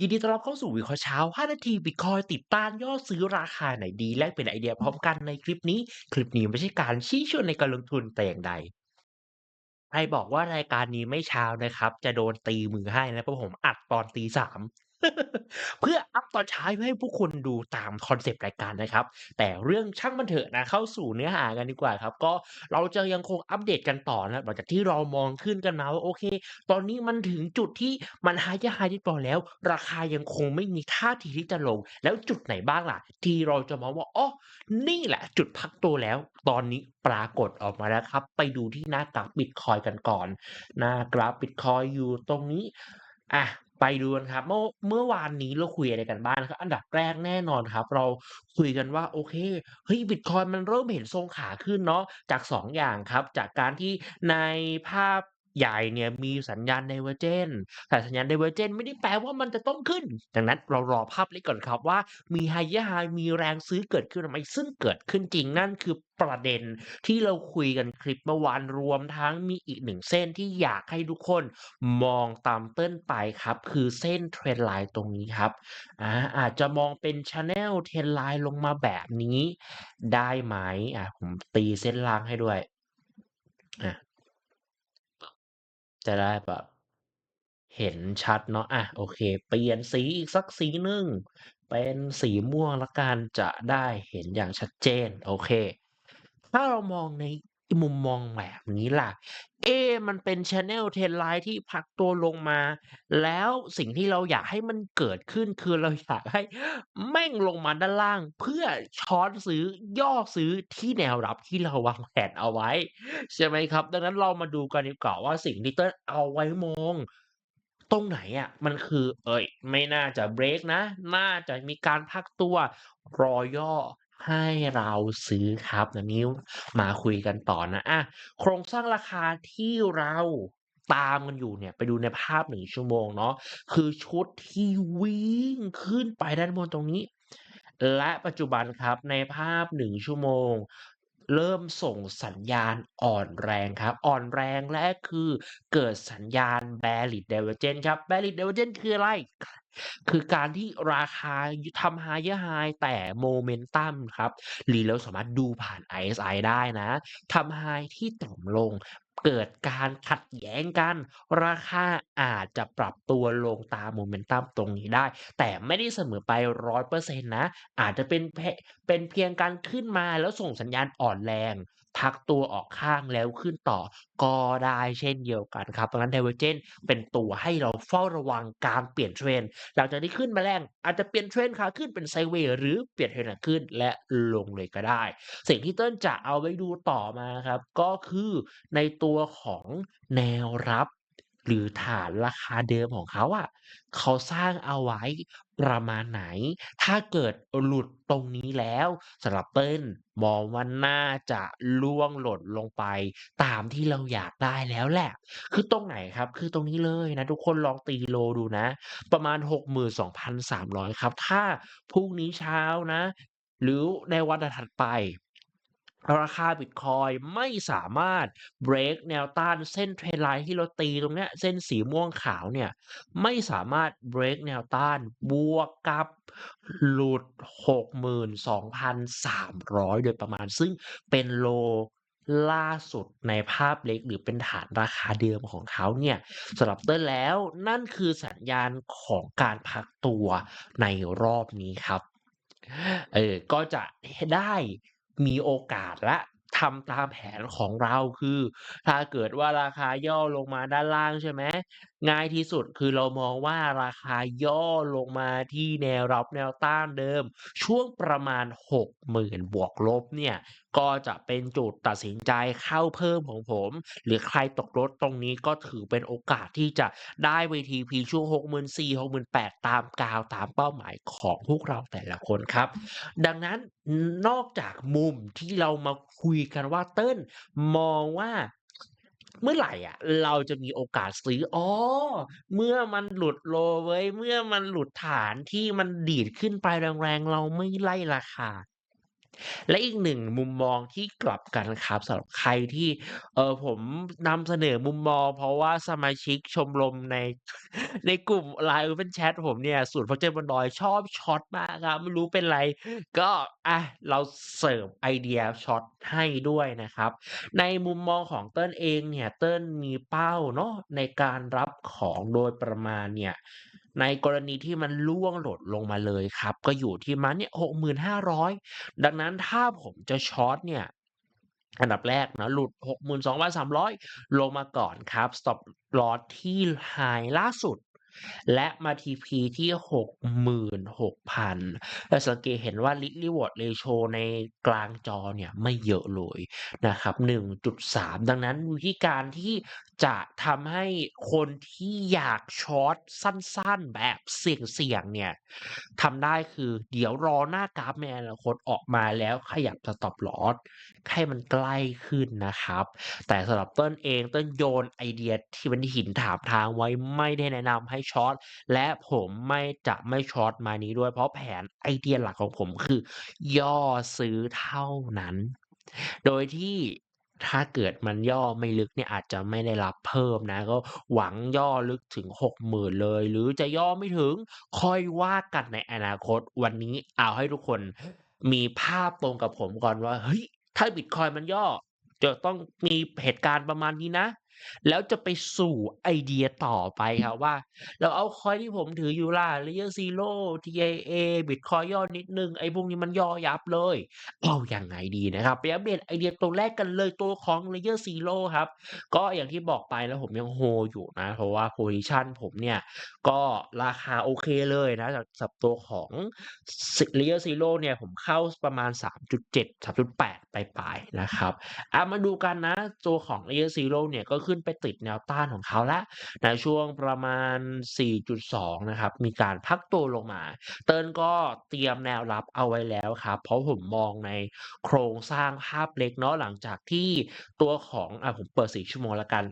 ยินดีต้อนรับเข้าสู่วิเคราะห์เช้า 5 นาทีบิตคอยติดต้านย่อซื้อราคาไหนดี และเป็นไอเดียพร้อมกันในคลิปนี้ คลิปนี้ไม่ใช่การชี้ชวนในการลงทุนแต่อย่างใด ใครบอกว่ารายการนี้ไม่เช้านะครับ จะโดนตีมือให้นะเพราะผมอัดตอนตีสาม เพื่ออัปตอนเช้าเพื่อให้ผู้คนดูตามคอนเซปต์รายการนะครับ แต่เรื่องช่างมันเถอะนะเข้าสู่เนื้อหากันดีกว่าครับ ก็เราจะยังคงอัปเดตกันต่อนะหลังจากที่เรามองขึ้นกันมาว่าโอเค ตอนนี้มันถึงจุดที่มัน higher high เรียบร้อแล้ว ราคายังคงไม่มีท่าทีที่จะลง แล้วจุดไหนบ้างล่ะ ที่เราจะมองว่าอ๋อนี่แหละ จุดพักตัวแล้ว ตอนนี้ปรากฏออกมาแล้วครับ ไปดูที่หน้ากราฟบิตคอยกันก่อน หน้ากราฟบิตคอยอยู่ตรงนี้อะ ไปดูกันครับ เมื่อเมื่อวานนี้เราคุยอะไรกันบ้างครับอันดับแรกแน่นอนครับ เราคุยกันว่าโอเคเฮ้ยบิตคอยมันเริ่มเห็นทรงขาขึ้นเนาะจาก 2 อย่างครับ จากการที่ในภาพ ใหญ่เนี่ยมีสัญญาณ Divergence แต่สัญญาณ Divergence ไม่ได้แปลว่ามันจะต้องขึ้น ดังนั้นเรารอภาพเล็กก่อนครับว่า มี Higher High มีแรงซื้อเกิดขึ้นไหมซึ่งเกิดขึ้นจริงนั่นคือประเด็นที่เราคุยกันคลิปเมื่อวานรวมทั้งมีอีกหนึ่งเส้นที่อยากให้ทุกคนมองตามเต้นไปครับ คือเส้นเทรนไลน์ตรงนี้ครับอาอาจจะมองเป็น Channel เทรนไลน์ลงมาแบบนี้ได้ไหมอ่าผมตีเส้นล่างให้ด้วยอะ จะได้แบบเห็นชัดเนาะ อะ โอเค เปลี่ยนสีอีกสักสีหนึ่ง เป็นสีม่วงละกัน จะได้เห็นอย่างชัดเจน โอเค ถ้าเรามองใน มุมมองแบบนี้ล่ะ เอ๊มันเป็น Channel Trendline ที่พักตัวลงมา แล้วสิ่งที่เราอยากให้มันเกิดขึ้นคือเราอยากให้แม่งลงมาด้านล่าง เพื่อช้อนซื้อย่อซื้อที่แนวรับที่เราวางแผนเอาไว้ ใช่ไหมครับ ดังนั้นเรามาดูกันดีกว่าว่าสิ่งที่เติ้ลเอาไว้มองตรงไหนอะมันคือ เอ่ยไม่น่าจะเบรกนะ น่าจะมีการพักตัวรอย่อ ให้เราซื้อครับอันนี้มาคุยกันต่อนะอะโครงสร้างราคาที่เราตามกันอยู่เนี่ยไปดูในภาพหนึ่งชั่วโมงเนาะคือชุดที่วิ่งขึ้นไปด้านบนตรงนี้ และปัจจุบันครับในภาพหนึ่งชั่วโมง เริ่มส่งสัญญาณอ่อนแรงครับ อ่อนแรงและคือเกิดสัญญาณ bearish divergence ครับ bearish divergence คืออะไร คือการที่ราคาทำ higher high แต่โมเมนตัมครับหรือเราสามารถดูผ่าน ISI ได้นะทำ high ที่ต่ำลง เกิดการขัดแย้งกัน ราคาอาจจะปรับตัวลงตามโมเมนตัมตรงนี้ได้ แต่ไม่ได้เสมอไป100%นะ อาจจะเป็นเป็นเพียงการขึ้นมาแล้วส่งสัญญาณอ่อนแรง พักตัวออกข้างแล้วขึ้นต่อก็ได้เช่นเดียวกันครับดังนั้น Divergence เป็นตัวให้เราเฝ้าระวังการเปลี่ยนเทรนหลังจากที่ขึ้นมาแรงอาจจะเปลี่ยนเทรนขาขึ้นเป็นไซเวย์หรือเปลี่ยนเทรนขาขึ้นและลงเลยก็ได้ สิ่งที่เติ้ลจะเอาไว้ดูต่อมาครับ ก็คือในตัวของแนวรับ หรือฐานราคาเดิมของเขาอะ เขาสร้างเอาไว้ประมาณไหน ถ้าเกิดหลุดตรงนี้แล้วสำหรับเติ้ลมองว่าน่าจะร่วงหล่นลงไปตามที่เราอยากได้แล้วแหละ คือตรงไหนครับ คือตรงนี้เลยนะ ทุกคนลองตีโลดูนะ ประมาณ 62,300 ครับ ถ้าพรุ่งนี้เช้านะ หรือในวันถัดไป ราคาบิตคอยไม่สามารถเบรกแนวต้านเส้น Trendline ที่เราตีตรงเนี้ยเส้นสีม่วงขาวเนี่ยไม่สามารถเบรกแนวต้านบวกกับหลุด 62,300 โดยประมาณ ซึ่งเป็นโลล่าสุดในภาพเล็กหรือเป็นฐานราคาเดิมของเขาเนี่ยสำหรับเติ้ลแล้วนั่นคือสัญญาณของการพักตัวในรอบนี้ครับเออก็จะได้ มีโอกาสและทำตามแผนของเรา คือถ้าเกิดว่าราคาย่อลงมาด้านล่าง ใช่ไหม ง่ายที่สุดคือเรามองว่าราคาย่อลงมาที่แนวรับแนวต้านเดิม ช่วงประมาณ 60,000 บวกลบเนี่ยก็จะเป็นจุดตัดสินใจเข้าเพิ่มของผม หรือใครตกรถตรงนี้ก็ถือเป็นโอกาสที่จะได้ VTP ช่วง 64 68 ตามกาวตามเป้าหมายของพวกเราแต่ละคนครับ ดังนั้นนอกจากมุมที่เรามาคุยกันว่าเติ้ลมองว่า เมื่อไหร่อะ เราจะมีโอกาสซื้ออ๋อเมื่อมันหลุดโลเว้ย เมื่อมันหลุดฐานที่มันดีดขึ้นไปแรงๆ เราไม่ไล่ราคา และอีกหนึ่งมุมมองที่กลับกันครับสำหรับใครที่เออผมนำเสนอมุมมอง เพราะว่าสมาชิกชมรมในในกลุ่ม LINE Open Chat ผมเนี่ยศูนย์เพาะเจ้าบนดอยชอบช็อตมากครับไม่รู้เป็นไร ก็อะเราเสร์ฟไอเดียช็อตให้ด้วยนะครับ ในมุมมองของเติ้ลเองเนี่ยเติ้ลมีเป้าเนาะในการรับของโดยประมาณเนี่ย ในกรณีที่มันล่วงหล่นลงมาเลยครับ ก็อยู่ที่มันเนี่ยหกหมื่นห้าร้อยดังนั้นถ้าผมจะช็อตเนี่ยอันดับแรกนะหลุด 62,300 ลงมาก่อนครับ Stop Loss ที่หายล่าสุด และมา TP ที่ 66,000จะสังเกตเห็นว่า Risk Reward Ratio ในกลางจอเนี่ยไม่เยอะเลยนะครับ 1.3 ดังนั้นวิธีการที่จะทำให้คนที่อยากช็อตสั้นๆแบบเสี่ยงๆเนี่ยทำได้คือเดี๋ยวรอหน้ากราฟในอนาคตออกมาแล้วขยับ Stop Loss ให้มันใกล้ขึ้นนะครับ แต่สำหรับเติ้ลเองเติ้ลโยนไอเดียที่เป็นหินถามทางไว้ไม่ได้แนะนำให้ช็อตและผมไม่จะไม่ช็อตม้นี้ด้วยเพราะแผนไอเดียหลักของผมคือ ย่อซื้อเท่านั้น โดยที่ถ้าเกิดมันย่อไม่ลึกเนี่ยอาจจะไม่ได้รับเพิ่มนะ ก็หวังย่อลึกถึง60,000เลย หรือจะย่อไม่ถึงค่อยว่ากันในอนาคตวันนี้เอาให้ทุกคนมีภาพตรงกับผมก่อนว่าเฮ้ยถ้าบิตคอยมันย่อจะต้องมีเหตุการณ์ประมาณนี้นะ แล้วจะไปสู่ไอเดียต่อไปครับว่า เราเอาคอยที่ผมถืออยู่ล่ะ Layer Zero TIA บิตคอยย่อนิดนึง ไอ้พวกนี้มันย่อยับเลย เอาอยังไงดีนะครับ ไปอัปเดตไอเดียตัวแรกกันเลยตัวของ Layer Zero ครับ ก็อย่างที่บอกไปแล้วผมยังโฮอยู่นะ เพราะว่าโพซิชันผมเนี่ย ก็ราคาโอเคเลยนะสับตัวของซ Layer Zero เนี่ยผมเข้าประมาณ 3.7 3.8ปลายๆนะครับอะมาดูกันนะตัวของ Layer Zero เนี่ยก็ขึ้นไปติดแนวต้านของเขาแล้วในช่วงประมาณ 4.2 นะครับ มีการพักตัวลงมา เติ้ลก็เตรียมแนวรับเอาไว้แล้วครับ เพราะผมมองในโครงสร้างภาพเล็กเนาะหลังจากที่ตัวของอะผมเปิด 4 ชั่วโมงแล้วกัน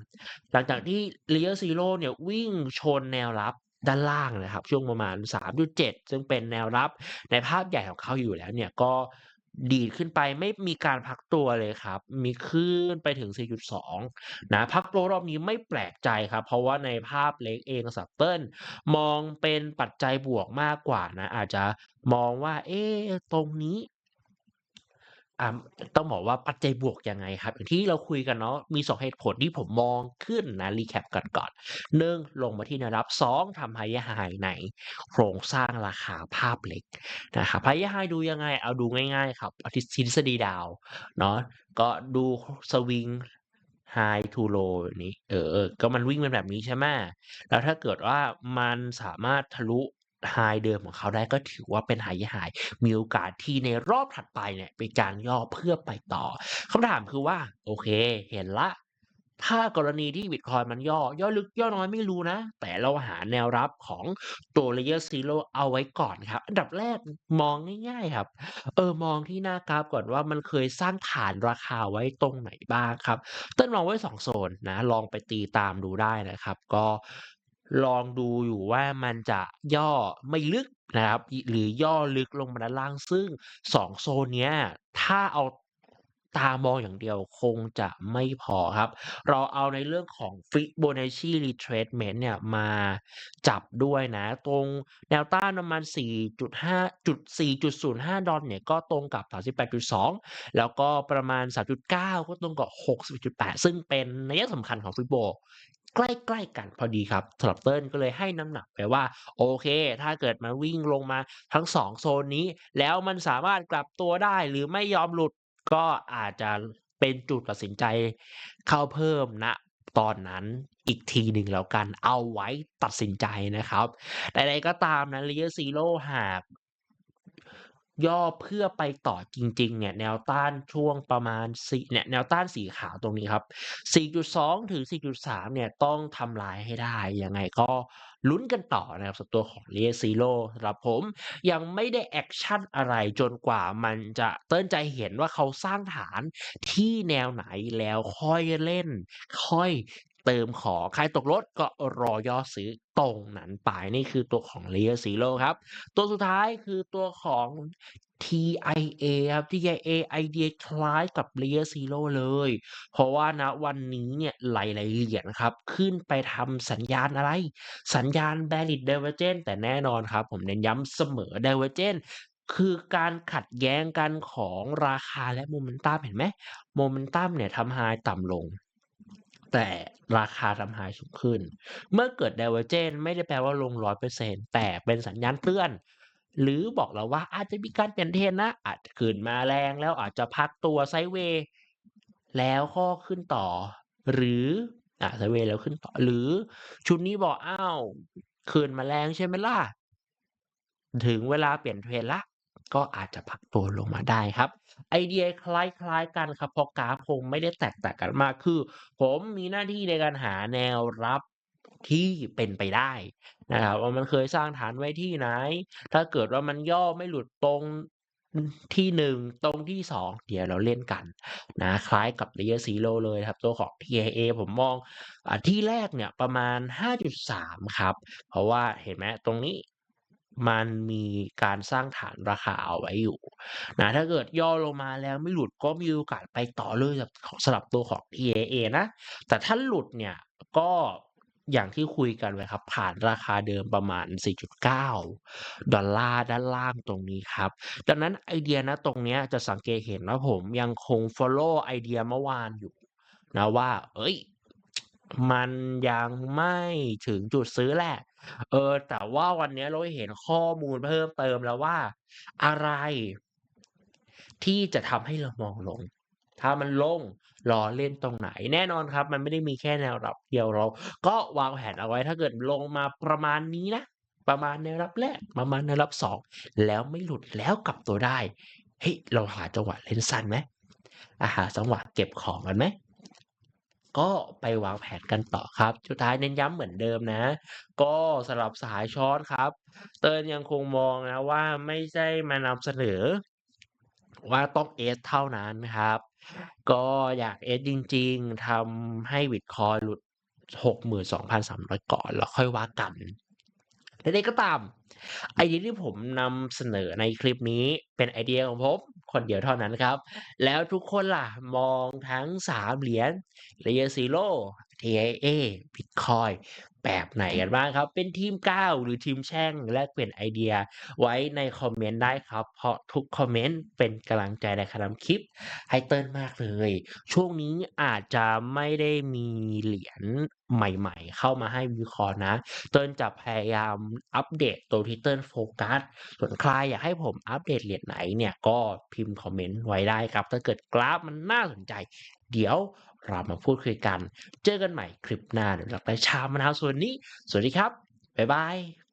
หลังจากที่ Layer Zero เนี่ยวิ่งชนแนวรับด้านล่างนะครับ ช่วงประมาณ 3.7 ซึ่งเป็นแนวรับในภาพใหญ่ของเขาอยู่แล้วเนี่ยก็ ดีดขึ้นไปไม่มีการพักตัวเลยครับ มีขึ้นไปถึง 4.2 นะพักตัวรอบนี้ไม่แปลกใจครับ เพราะว่าในภาพเล็กเองสับเติ้ลมองเป็นปัจจัยบวกมากกว่านะ อาจจะมองว่า เอ๊ตรงนี้ อ่า ต้องบอกว่าปัจจัยบวกยังไงครับ อย่างที่เราคุยกันเนาะ มี 2 เหตุผลที่ผมมองขึ้นนะ recap กันก่อน 1 ลงมาที่แนวรับ 2 ทำ Higher High ในโครงสร้างราคาภาพเล็กนะครับ Higher High ดูยังไง เอาดูง่าย ๆ ครับอทฤทฤษฎีดาวเนาะ ก็ดูสวิง High to Low แบบนี้ เออ ก็มันวิ่งเป็นแบบนี้ใช่ไหม แล้วถ้าเกิดว่ามันสามารถทะลุ High เดิมของเขาได้ก็ถือว่าเป็น Higher High มีโอกาสที่ในรอบถัดไปเนี่ยเป็นการย่อเพื่อไปต่อคำถามคือว่า โอเค เห็นล้วถ้ากรณีที่บิตคอยมันย่อย่อลึกย่อน้อยไม่รู้นะ แต่เราหาแนวรับของตัว Layer Zero เอาไว้ก่อนครับ อันดับแรกมองง่าย ๆครับ เออมองที่หน้ากราฟก่อนว่ามันเคยสร้างฐานราคาไว้ตรงไหนบ้างครับเติ้ลมองไว้2โซนนะ ลองไปตีตามดูได้นะครับ ก็ ลองดูอยู่ว่ามันจะย่อไม่ลึกนะครับ หรือย่อลึกลงมาด้านล่างซึ่ง 2 โซนเนี้ยถ้าเอาตามองอย่างเดียวคงจะไม่พอครับ เราเอาในเรื่องของ Fibonacci Retracement เนี่ยมาจับด้วยนะ ตรงแนวต้านประมาณ 4.5จุด4.05 ดอลเนี่ยก็ตรงกับ 38.2 แล้วก็ประมาณ 3.9 ก็ตรงกับ 61.8 ซึ่งเป็นนัยสำคัญของ Fibo ใกล้ๆกันพอดีครับสำหรับเติ้ลก็เลยให้น้ำหนักไปว่า โอเค ถ้าเกิดมันวิ่งลงมาทั้ง 2 โซนนี้ แล้วมันสามารถกลับตัวได้หรือไม่ยอมหลุดก็อาจจะเป็นจุดตัดสินใจเข้าเพิ่มณตอนนั้นอีกทีหนึ่งแล้วกันเอาไว้ตัดสินใจนะครับใดๆก็ตามนะ Layer Zero หาก ย่อเพื่อไปต่อจริงๆเนี่ยแนวต้านช่วงประมาณ4เนี่ยแนวต้านสีขาวตรงนี้ครับ 4.2 ถึง 4.3 เนี่ยต้องทำลายให้ได้ ยังไงก็ลุ้นกันต่อนะครับสำหรับตัวของ Layer Zero สำหรับผมยังไม่ได้แอกชันอะไรจนกว่ามันจะเติ้ลจเห็นว่าเขาสร้างฐานที่แนวไหนแล้วค่อยเล่น ค่อย เติมของ ใครตกรถก็รอย่อซื้อตรงนั้นไปนี่คือตัวของ Layer Zero ครับ ตัวสุดท้ายคือตัวของ TIA ครับ TIA ไอเดียคล้ายกับ Layer Zero เลย เพราะว่าณวันนี้เนี่ยหลายๆเหรียญครับ ขึ้นไปทำสัญญาณอะไร สัญญาณ Bearish Divergence แต่แน่นอนครับ ผมเน้นย้ำเสมอ Divergence คือการขัดแย้งกันของราคาและโมเมนตัมเห็นไหมโมเมนตัมเนี่ยทำไฮต่ำลง แต่ ราคาทำไฮสูงขึ้น เมื่อเกิด Divergence ไม่ได้แปลว่าลง100%แต่เป็นสัญญาณเตือน หรือบอกเราว่าอาจจะมีการเปลี่ยนเทรนนะ อาจจะขึ้นมาแรงแล้วอาจจะพักตัวไซเวย์แล้วก็ขึ้นต่อ หรืออ่าไซเวย์แล้วขึ้นต่อ หรือชุดนี้บอกอ้าวขึ้นมาแรงใช่ไหมล่ะถึงเวลาเปลี่ยนเทรนละ ก็อาจจะพักตัวลงมาได้ครับ ไอเดียคล้ายๆกันครับเพราะกราฟคงไม่ได้แตกต่างกันมากคือ ผมมีหน้าที่ในการหาแนวรับที่เป็นไปได้นะครับว่ามันเคยสร้างฐานไว้ที่ไหน ถ้าเกิดว่ามันย่อไม่หลุดตรงที่หนึ่งตรงที่สองเดี๋ยวเราเล่นกันนะคล้ายกับ Layer Zero เลยครับ ตัวของ TIA ผมมองอที่แรกเนี่ยประมาณ 5.3 ครับ เพราะว่าเห็นไหมตรงนี้ มันมีการสร้างฐานราคาเอาไว้อยู่นะถ้าเกิดย่อลงมาแล้วไม่หลุดก็มีโอกาสไปต่อเลยสำหรับสลับตัวของ TIA นะ แต่ถ้าหลุดเนี่ยก็อย่างที่คุยกันไว้ครับ ผ่านราคาเดิมประมาณ 4.9 ดอลลาร์ด้านล่างตรงนี้ครับ ดังนั้นไอเดียนะตรงนี้จะสังเกตเห็นว่าผมยังคง follow ไอเดียเมื่อวานอยู่นะว่า เอ้ย มันยังไม่ถึงจุดซื้อแหละ เออ แต่ว่าวันนี้เราเห็นข้อมูลเพิ่มเติมแล้วว่า อะไร ที่จะทำให้เรามองลง ถ้ามันลงรอเล่นตรงไหน แน่นอนครับ มันไม่ได้มีแค่แนวรับเดียวเรา ก็วางแผนเอาไว้ถ้าเกิดลงมาประมาณนี้นะประมาณแนวรับแรกประมาณแนวรับสองแล้วไม่หลุดแล้วกลับตัวได้เฮ้ยเราหาจังหวะเล่นสั้นไหมอะหาจังหวะเก็บของกันไหม ก็ไปวางแผนกันต่อครับ สุดท้ายเน้นย้ำเหมือนเดิมนะ ก็สำหรับสายช็อตครับ เติ้ลยังคงมองนะว่าไม่ใช่มานำเสนอ ว่าต้องเอสเท่านั้นครับ ก็อยากเอสจริง ๆทำให้บิตคอยน์หลุด 62,300 ก่อน แล้วค่อยว่ากันใดๆก็ตาม ไอเดียที่ผมนำเสนอในคลิปนี้เป็นไอเดียของผม คนเดียวเท่านั้นครับ แล้วทุกคนล่ะมองทั้งสามเหรียญเรียซีโร่ TIA Bitcoin แบบไหนกันบ้างครับ เป็นทีมก้าวหรือทีมแช่ง แลกเปลี่ยนไอเดียไว้ในคอมเมนต์ได้ครับ เพราะทุกคอมเมนต์เป็นกำลังใจในการทำคลิปให้เติ้ลมากเลย ช่วงนี้อาจจะไม่ได้มีเหรียญใหม่ๆ เข้ามาให้วิเคราะห์นะ เติ้ลจะพยายามอัปเดตตัวที่เติ้ลโฟกัส ส่วนใครอยากให้ผมอัปเดตเหรียญไหนเนี่ยก็พิมพ์คอมเมนต์ไว้ได้ครับ ถ้าเกิดกราฟมันน่าสนใจ เดี๋ยว เรามาพูดคุยกัน เจอกันใหม่คลิปหน้าเดี๋ยวเราไปชามะนาวส่วนนี้ สวัสดีครับ บ๊ายบาย